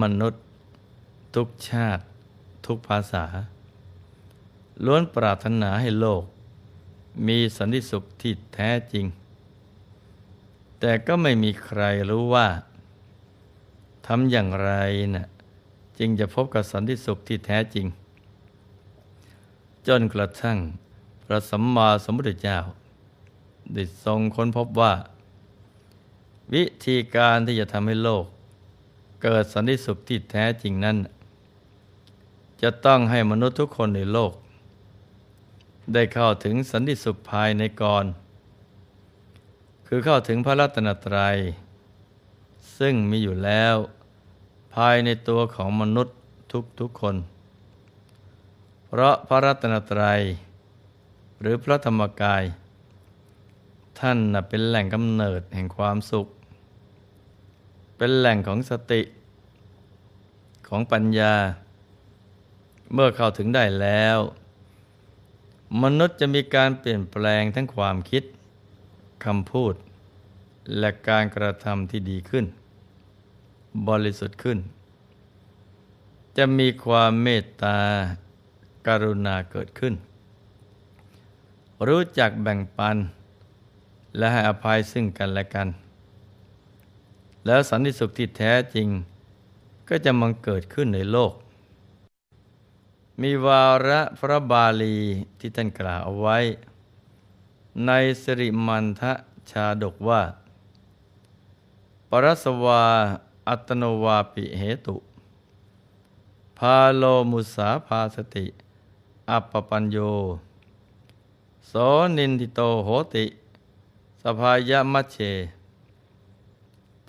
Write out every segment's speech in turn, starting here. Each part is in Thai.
มนุษย์ ทุกชาติ ทุกภาษา ล้วนปรารถนาให้โลก มีสันติสุขที่แท้จริง แต่ก็ไม่มีใครรู้ว่าทำอย่างไรนะ่ะจึงจะพบกับสันติสุขที่แท้จริง จนกระทั่งพระสัมมาสัมพุทธเจ้าได้ทรงค้นพบว่า วิธีการที่จะทำให้โลก เกิดสันติสุขที่แท้จริงนั้น จะต้องให้มนุษย์ทุกคนในโลก ได้เข้าถึงสันติสุขภายในก่อน คือเข้าถึงพระรัตนตรัย ซึ่งมีอยู่แล้ว ภายในตัวของมนุษย์ทุกๆคน เพราะพระรัตนตรัย หรือพระธรรมกาย ท่านเป็นแหล่งกำเนิดแห่งความสุข เป็นแหล่งของสติของปัญญา เมื่อเข้าถึงได้แล้ว มนุษย์จะมีการเปลี่ยนแปลงทั้งความคิดคำพูด และการกระทำที่ดีขึ้น บริสุทธิ์ขึ้น จะมีความเมตตาการุณาเกิดขึ้น รู้จักแบ่งปัน และให้อภัยซึ่งกันและกัน แล้วสันติสุขที่แท้จริง ก็จะมังเกิดขึ้นในโลก มีวาระพระบาลีที่ท่านกล่าวเอาไว้ ในสริมันทะชาดกว่า ปรสวาอัตโนวาปิเหตุ พาโลมุสาภาสติ อัปปปัญโยโสนินทิโตโหติ สภายะมัชเช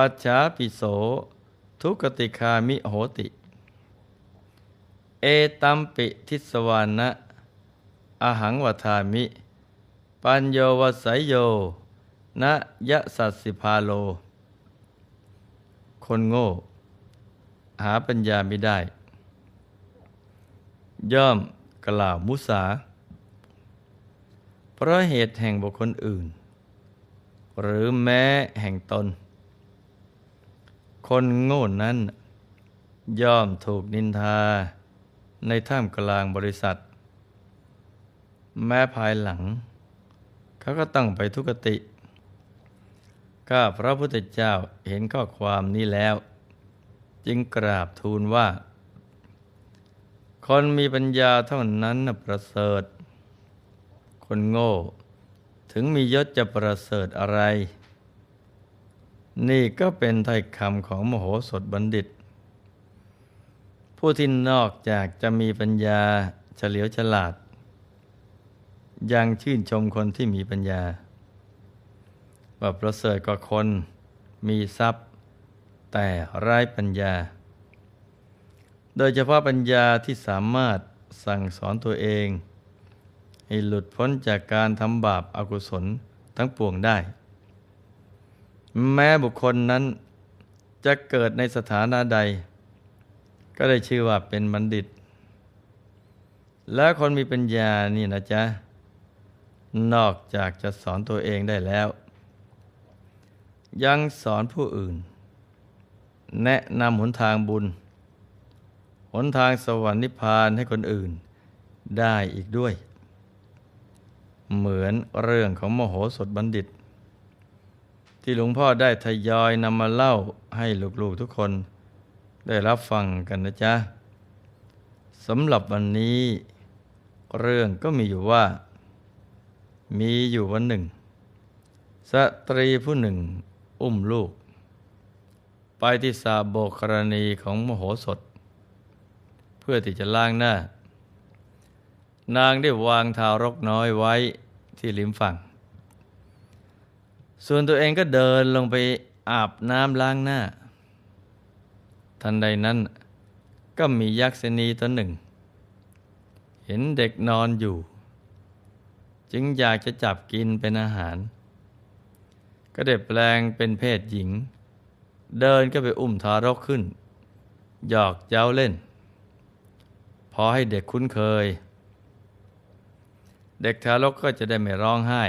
ปัจฉาปิโส ทุกติคามิโหติ เอตัมปิทิสวานะอหังวทามิ ปัญโยวสยโยนะยะสัสสิพาโล คนโง่ หาปัญญาไม่ได้ ย่อมกล่าวมุสา เพราะเหตุแห่งบุคคลอื่น หรือแม้แห่งตน คนโง่นั้น ย่อมถูกนินทาในท่ามกลางบริษัท แม้ภายหลัง เขาก็ต้องไปทุกติข้าพระพุทธเจ้าเห็นข้อความนี้แล้ว จึงกราบทูลว่า คนมีปัญญาเท่านั้นประเสริฐ คนโง่ ถึงมียศจะประเสริฐอะไร นี่ก็เป็นถ้อยคำของมโหสถบัณฑิต ผู้ที่นอกจากจะมีปัญญาเฉลียวฉลาด ยังชื่นชมคนที่มีปัญญา ว่าประเสริฐกว่าคนมีทรัพย์ แต่ไร้ปัญญา โดยเฉพาะปัญญาที่สามารถสั่งสอนตัวเอง ให้หลุดพ้นจากการทำบาปอากุศลทั้งปวงได้ แม้บุคคลนั้นจะเกิดในสถานะใด ก็ได้ชื่อว่าเป็นบัณฑิต และคนมีปัญญานี่นะจ๊ะ นอกจากจะสอนตัวเองได้แล้ว ยังสอนผู้อื่น แนะนำหนทางบุญ หนทางสวรรค์นิพพานให้คนอื่นได้อีกด้วย เหมือนเรื่องของมโหสถบัณฑิต ที่หลวงพ่อได้ทยอยนำมาเล่าให้ลูกๆทุกคน ได้รับฟังกันนะจ๊ะสำหรับวันนี้ เรื่องก็มีอยู่ว่า มีอยู่วันหนึ่ง สตรีผู้หนึ่งอุ้มลูก ไปที่สาโบกรณีของมโหสถ เพื่อที่จะล้างหน้า นางได้วางทารกน้อยไว้ที่ริมฝั่ง ส่วนตัวเองก็เดินลงไปอาบน้ำล้างหน้า ทันใดนั้นก็มียักษ์นีตัวหนึ่ง เห็นเด็กนอนอยู่ จึงอยากจะจับกินเป็นอาหาร ก็ได้แปลงเป็นเพศหญิง เดินก็ไปอุ้มทารกขึ้น หยอกเย้าเล่น พอให้เด็กคุ้นเคย เด็กทารกก็จะได้ไม่ร้องไห้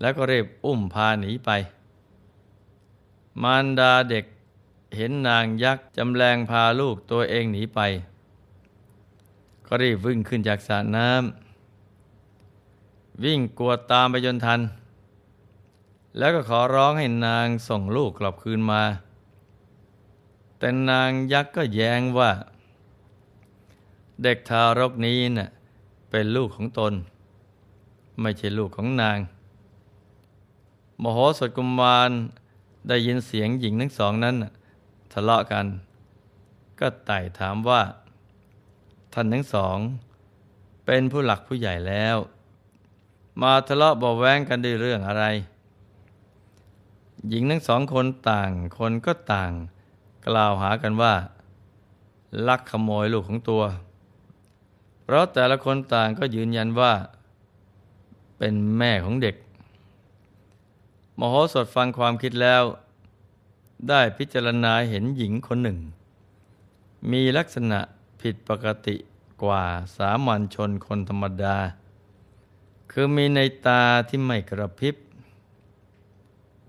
แล้วก็รีบอุ้มพาหนีไป มารดาเด็กเห็นนางยักษ์จำแรงพาลูกตัวเองหนีไป ก็รีบวิ่งขึ้นจากสระน้ำวิ่งกวดตามไปจนทัน แล้วก็ขอร้องให้นางส่งลูกกลับคืนมา แต่นางยักษ์ก็แย้งว่า เด็กทารกนี้น่ะเป็นลูกของตน ไม่ใช่ลูกของนาง มโหสถกุมมารได้ยินเสียงหญิงทั้งสองนั้นทะเลาะกัน ก็ไต่ถามว่า ท่านทั้งสอง เป็นผู้หลักผู้ใหญ่แล้ว มาทะเลาะเบาแวงกันด้วยเรื่องอะไร หญิงทั้งสองคนต่างคนก็ต่าง กล่าวหากันว่า ลักขโมยลูกของตัว เพราะแต่ละคนต่างก็ยืนยันว่า เป็นแม่ของเด็ก มโหสถฟังความคิดแล้ว ได้พิจารณาเห็นหญิงคนหนึ่ง มีลักษณะผิดปกติกว่าสามัญชนคนธรรมดา คือมีในตาที่ไม่กระพริบ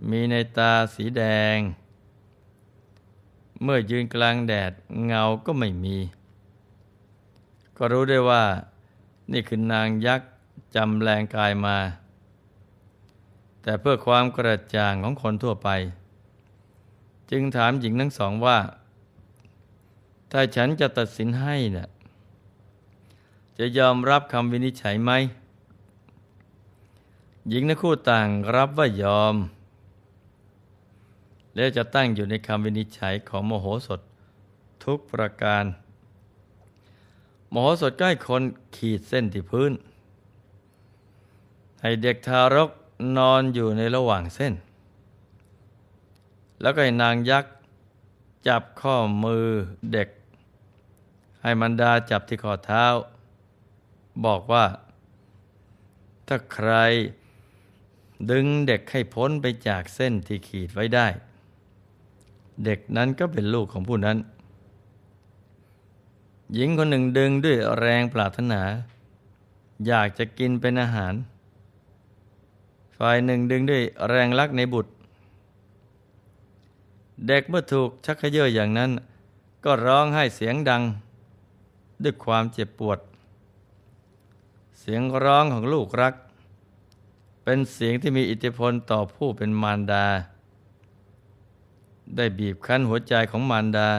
มีในตาสีแดง เมื่อยืนกลางแดดเงาก็ไม่มี ก็รู้ได้ว่านี่คือนางยักษ์จำแรงกายมา แต่เพื่อความกระจ่างของคนทั่วไป จึงถามหญิงทั้งสองว่า ถ้าฉันจะตัดสินให้นะ่ะจะยอมรับคำวินิจฉัยไหม หญิงทั้งคู่ต่างรับว่ายอม แล้วจะตั้งอยู่ในคำวินิจฉัยของโมโหสถทุกประการ โมโหสถใกล้คนขีดเส้นที่พื้น ให้เด็กทารก นอนอยู่ในระหว่างเส้น แล้วก็ให้นางยักษ์จับข้อมือเด็ก ให้มันดาจับที่ข้อเท้า บอกว่า ถ้าใครดึงเด็กให้พ้นไปจากเส้นที่ขีดไว้ได้ เด็กนั้นก็เป็นลูกของผู้นั้น หญิงคนหนึ่งดึงด้วยแรงปรารถนา อยากจะกินเป็นอาหาร ฝ่ายหนึ่งดึงด้วยแรงลักในบุตร เด็กเมื่อถูกชักขยเยอะอย่างนั้น ก็ร้องไห้เสียงดัง ด้วยความเจ็บปวด เสียงร้องของลูกรัก เป็นเสียงที่มีอิทธิพลต่อผู้เป็นมารดา ได้บีบคั้นหัวใจของมารดา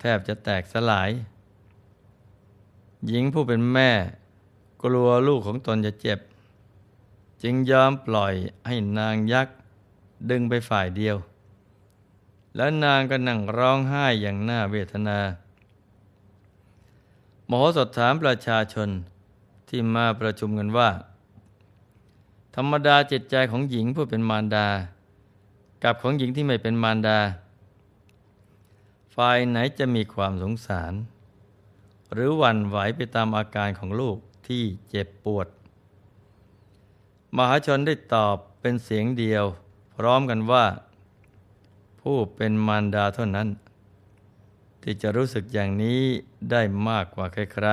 แทบจะแตกสลาย หญิงผู้เป็นแม่ กลัวลูกของตนจะเจ็บ จึงยอมปล่อยให้นางยักษ์ดึงไปฝ่ายเดียว แล้วนางก็นั่งร้องไห้อย่างน่าเวทนาหมอสดถามประชาชนที่มาประชุมกันว่า ธรรมดาจิตใจของหญิงผู้เป็นมารดา กับของหญิงที่ไม่เป็นมารดา ฝ่ายไหนจะมีความสงสาร หรือหวั่นไหวไปตามอาการของลูกที่เจ็บปวด มหาชนได้ตอบเป็นเสียงเดียว พร้อมกันว่า ผู้เป็นมารดาเท่านั้น ที่จะรู้สึกอย่างนี้ได้มากกว่าใคร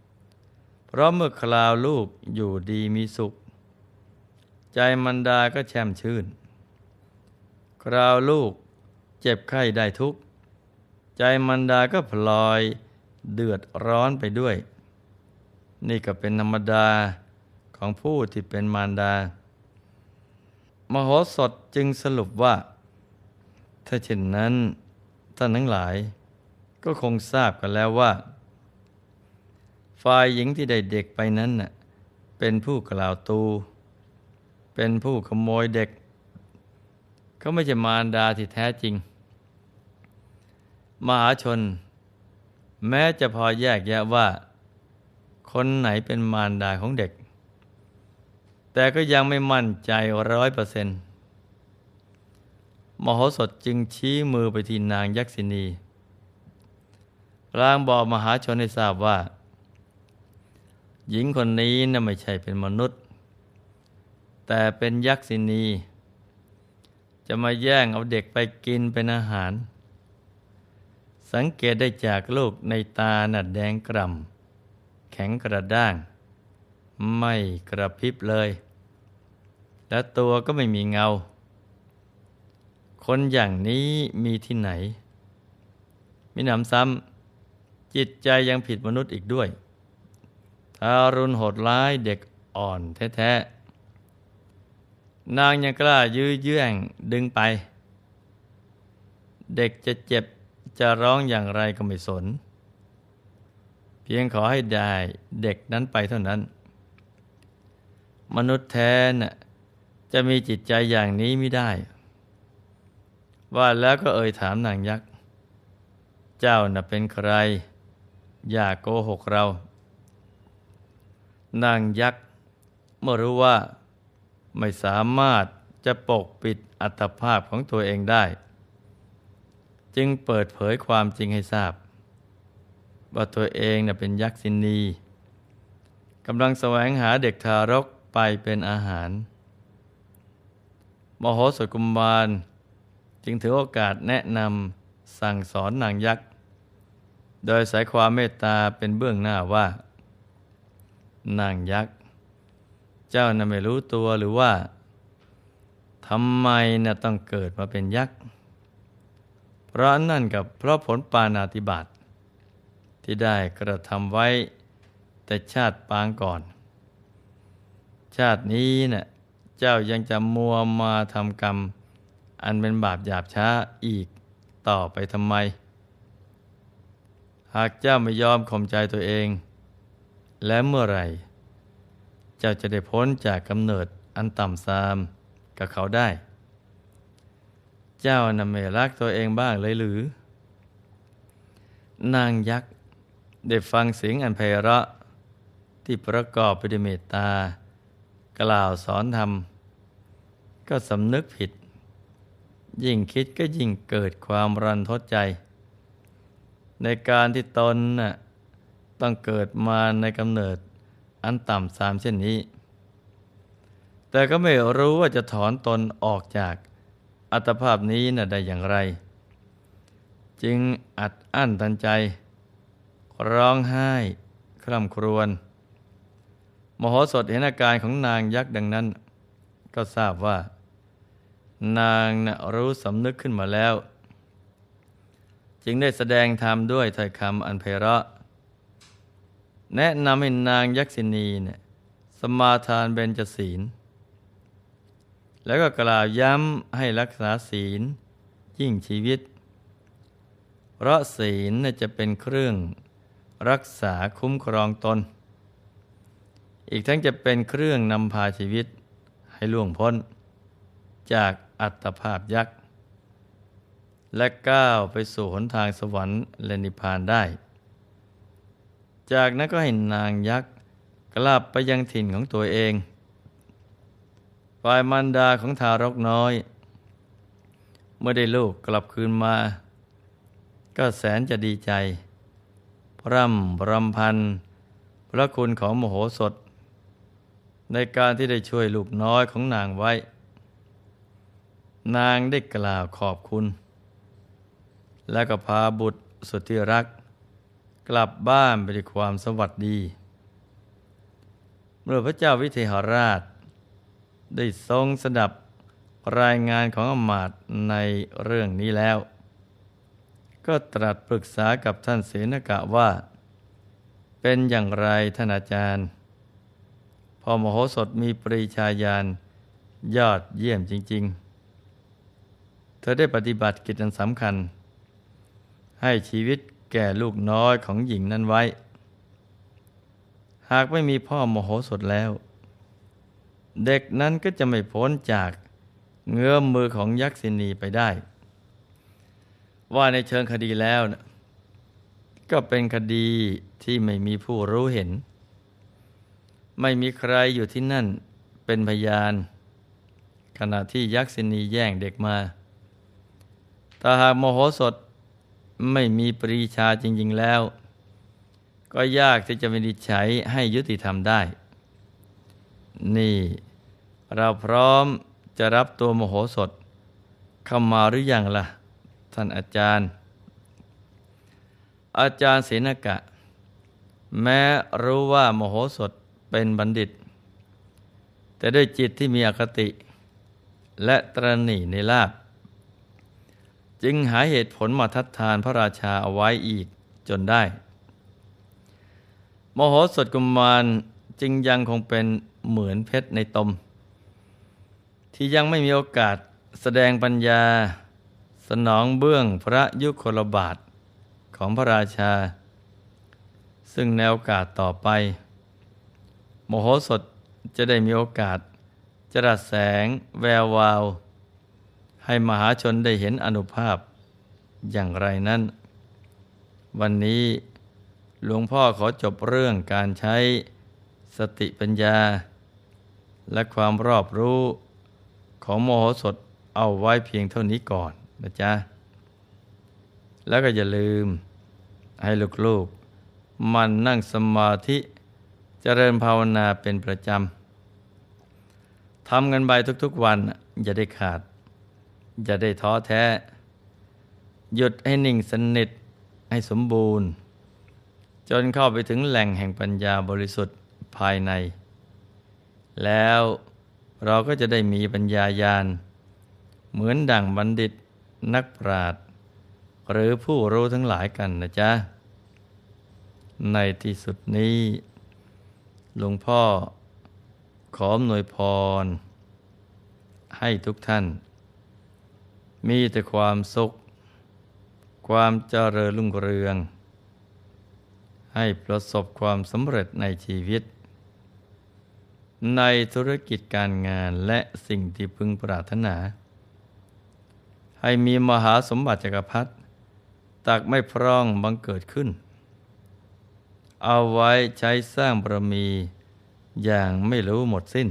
ๆ เพราะเมื่อคลาวลูกอยู่ดีมีสุข ใจมันดาก็แช่มชื่น คราวลูกเจ็บไข้ได้ทุกข์ ใจมันดาก็พลอยเดือดร้อนไปด้วย นี่ก็เป็นธรรมดา ของผู้ที่เป็นมารดา มโหสถจึงสรุปว่า ถ้าเช่นนั้นท่านทั้งหลาย ก็คงทราบกันแล้วว่า ฝ่ายหญิงที่ได้เด็กไปนั้นน่ะเป็นผู้กล่าวตู เป็นผู้ขโมยเด็ก เขาไม่ใช่มารดาที่แท้จริง มหาชน แม้จะพอแยกแยะว่า คนไหนเป็นมารดาของเด็ก แต่ก็ยังไม่มั่นใจร้อยเปอร์เซนต์มโหสถจึงชี้มือไปที่นางยักษินีพลางบอกมหาชนให้ทราบว่า หญิงคนนี้น่ะไม่ใช่เป็นมนุษย์ แต่เป็นยักษินี จะมาแย่งเอาเด็กไปกินเป็นอาหาร สังเกตได้จากลูกในตาหนัดแดงกร่ำแข็งกระด้าง ไม่กระพริบเลย และตัวก็ไม่มีเงา คนอย่างนี้มีที่ไหน มิหนำซ้ำจิตใจยังผิดมนุษย์อีกด้วยทารุณโหดร้ายเด็กอ่อนแท้ๆ นางยังกล้ายื้อเยื่องดึงไป เด็กจะเจ็บจะร้องอย่างไรก็ไม่สน เพียงขอให้ได้เด็กนั้นไปเท่านั้น มนุษย์แท้น่ะ จะมีจิตใจอย่างนี้ไม่ได้ ว่าแล้วก็เอ่ยถามนางยักษ์ เจ้าน่ะเป็นใคร อย่าโกหกเรา นางยักษ์เมื่อรู้ว่าไม่สามารถจะปกปิดอัตภาพของตัวเองได้ จึงเปิดเผยความจริงให้ทราบ ว่าตัวเองน่ะเป็นยักษินีกำลังแสวงหาเด็กทารกไปเป็นอาหาร มโหสถกุมบาล จึงถือโอกาสแนะนำสั่งสอนนางยักษ์ โดยสายความเมตตาเป็นเบื้องหน้าว่า นางยักษ์ เจ้าน่ะไม่รู้ตัวหรือว่าทำไมน่ะต้องเกิดมาเป็นยักษ์เพราะนั่นกับเพราะผลปานาติบาตที่ได้กระทำไว้แต่ชาติปางก่อน ชาตินี้นะ่ย เจ้ายังจะมัวมาทำกรรม อันเป็นบาปหยาบช้าอีกต่อไปทำไม หากเจ้าไม่ยอมข่มใจตัวเอง และเมื่อไหร่ เจ้าจะได้พ้นจากกำเนิดอันต่ำทรามกับเขาได้ เจ้านำไม่รักตัวเองบ้างเลยหรือ นางยักษ์ได้ฟังเสียงอันไพเราะที่ประกอบไปด้วยเมตตา กล่าวสอนธรรม ก็สำนึกผิด ยิ่งคิดก็ยิ่งเกิดความรันทดใจ ในการที่ตนน่ะต้องเกิดมาในกำเนิดอันต่ำสามเช่นนี้ แต่ก็ไม่รู้ว่าจะถอนตนออกจากอัตภาพนี้น่ะได้อย่างไร จึงอัดอั้นตันใจ ร้องไห้ คร่ำครวญ มโหสถเห็นอาการของนางยักษ์ดังนั้น ก็ทราบว่า นางนะรู้สำนึกขึ้นมาแล้ว จึงได้แสดงธรรมด้วยถ้อยคำอันไพเราะ แนะนำให้นางยักษินีเนี่ยสมาทานเบญจศีล แล้วก็กล่าวย้ำให้รักษาศีลยิ่งชีวิต เพราะศีลจะเป็นเครื่องรักษาคุ้มครองตน อีกทั้งจะเป็นเครื่องนำพาชีวิตให้ล่วงพ้น จากอัตภาพยักษ์ และก้าวไปสู่หนทางสวรรค์และนิพพานได้ จากนั้นก็ให้นางยักษ์กลับไปยังถิ่นของตัวเอง ฝ่ายมันดาของทารกน้อย เมื่อได้ลูกกลับคืนมา ก็แสนจะดีใจ พร่ำรำพันพระคุณของมโหสถ ในการที่ได้ช่วยลูกน้อยของนางไว้ นางได้กล่าวขอบคุณ และก็พาบุตรสุดที่รัก กลับบ้านไปด้วยความสวัสดี เมื่อพระเจ้าวิเทหราช ได้ทรงสดับรายงานของอมาตในเรื่องนี้แล้ว ก็ตรัสปรึกษากับท่านเสนกะว่า เป็นอย่างไรท่านอาจารย์ พอมโหสถมีปริชาญาณยอดเยี่ยมจริง ๆ เธอได้ปฏิบัติกิจอันสำคัญ ให้ชีวิตแก่ลูกน้อยของหญิงนั้นไว้ หากไม่มีพ่อมโหสถแล้ว เด็กนั้นก็จะไม่พ้นจากเงื้อมมือของยักษินีไปได้ ว่าในเชิงคดีแล้วนะก็เป็นคดีที่ไม่มีผู้รู้เห็น ไม่มีใครอยู่ที่นั่นเป็นพยาน ขณะที่ยักษินีแย่งเด็กมาถ้าหากโมโหสดไม่มีปรีชาจริง ๆ แล้ว ก็ยากที่จะวินิจฉัยให้ยุติธรรมได้ นี่เราพร้อมจะรับตัวโมโหสดเข้ามาหรืออยังล่ะ ท่านอาจารย์ อาจารย์เสนกะ แม้รู้ว่าโมโหสด เป็นบัณฑิต แต่ด้วยจิตที่มีอคติ และตรณีในลาบ จึงหาเหตุผลมาทัดทานพระราชาเอาไว้อีกจนได้โมโหสถกุมารจึงยังคงเป็นเหมือนเพชรในตม ที่ยังไม่มีโอกาสแสดงปัญญาสนองเบื้องพระยุคลบาทของพระราชา ซึ่งในโอกาสต่อไป โมโหสถจะได้มีโอกาส จรัสแสงแวววาว ให้มหาชนได้เห็นอนุภาพอย่างไรนั้น วันนี้หลวงพ่อขอจบเรื่องการใช้สติปัญญา และความรอบรู้ของโมโหสถเอาไว้เพียงเท่านี้ก่อนนะจ๊ะ แล้วก็อย่าลืมให้ลูกๆ มันนั่งสมาธิ เจริญภาวนาเป็นประจำทำกันไปทุกๆวัน อย่าได้ขาด อย่าได้ท้อแท้ หยุดให้นิ่งสนิทให้สมบูรณ์ จนเข้าไปถึงแหล่งแห่งปัญญาบริสุทธิ์ภายใน แล้วเราก็จะได้มีปัญญายาณ เหมือนดั่งบัณฑิตนักปราชญ์หรือผู้รู้ทั้งหลายกันนะจ๊ะ ในที่สุดนี้ หลวงพ่อขออำนวยพร ให้ทุกท่าน มีแต่ความสุข ความเจริญรุ่งเรือง ให้ประสบความสำเร็จในชีวิต ในธุรกิจการงานและสิ่งที่พึงปรารถนา ให้มีมหาสมบัติจักรพรรดิตักไม่พร่องบังเกิดขึ้น เอาไว้ใช้สร้างบารมีอย่างไม่รู้หมดสิ้น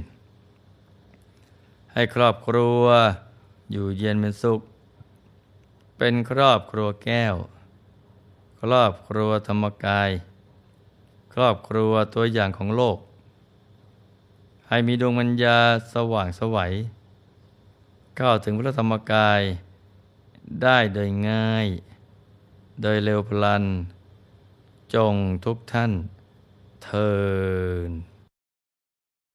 ให้ครอบครัวอยู่เย็นเป็นสุข เป็นครอบครัวแก้ว ครอบครัวธรรมกาย ครอบครัวตัวอย่างของโลก ให้มีดวงปัญญาสว่างสวัยเข้าถึงพระธรรมกายได้โดยง่าย โดยเร็วพลัน จงทุกท่านเทิน